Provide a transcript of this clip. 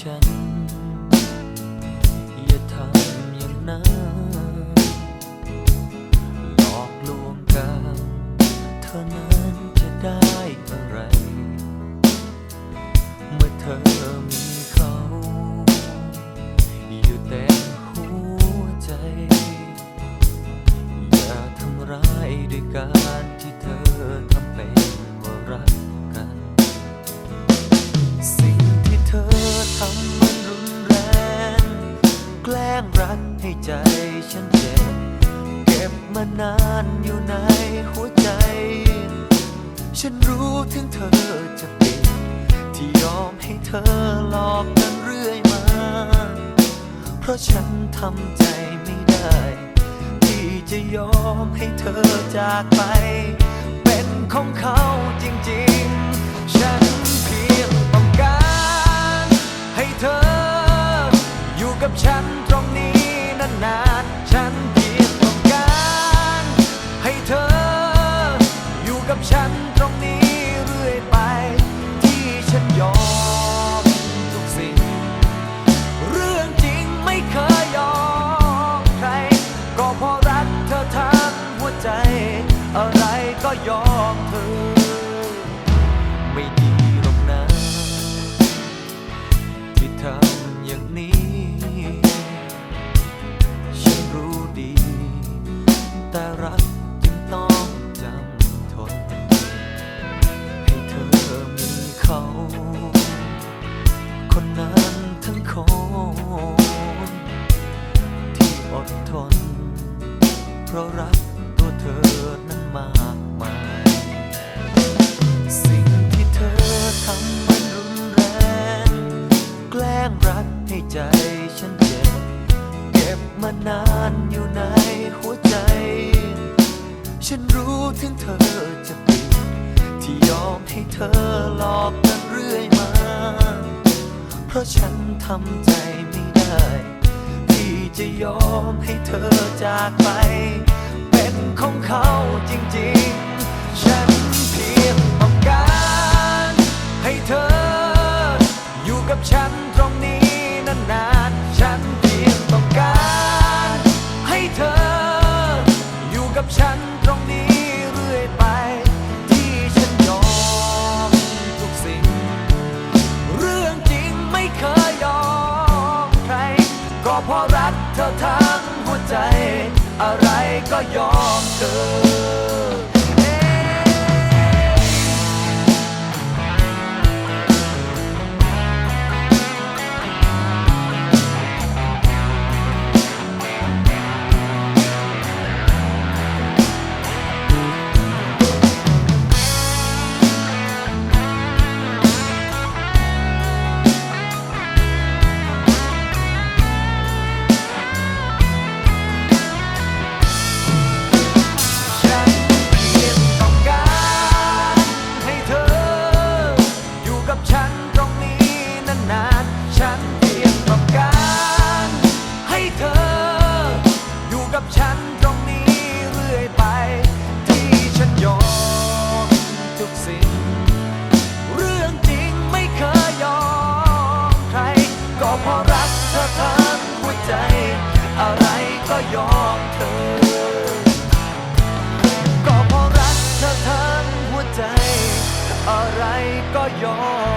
ฉัน อย่าทำอย่างนั้นหลอกลวงกันเธอนั้นจะได้อะไร เมื่อเธอมีเขาอยู่แต่หัวใจ อย่าทำร้ายด้วยการที่เธอ เก็บมานานอยู่ในหัวใจ ฉันรู้ถึงเธอจะปิด ที่ยอมให้เธอหลอกกันเรื่อยมา เพราะฉันทำใจไม่ได้ ที่จะยอมให้เธอจากไป เป็นของเขาจริงๆ ฉัน ก็ยอมเธอ ไม่ดีหรอกนะ ที่ทำอย่างนี้ ฉันรู้ดี แต่รักจึงต้องจำทน ให้เธอมีเขา คนนั้นทั้งคนที่อดทน เพราะรักตัวเธอ ใจฉันเจ็บ เก็บมานานอยู่ในหัวใจ ฉันรู้ถึงเธอจะปิดที่ยอมให้เธอหลอกกันเรื่อยมา เพราะฉันทำใจไม่ได้ ที่จะยอมให้เธอจากไป เป็นของเขาจริงๆ เพราะรักเธอทั้งหัวใจ อะไรก็ยอมเธอ อทั้งหัวใจ อะไรก็ยอมเธอ ก็เพราะรักเธอทั้งหัวใจ อะไรก็ยอม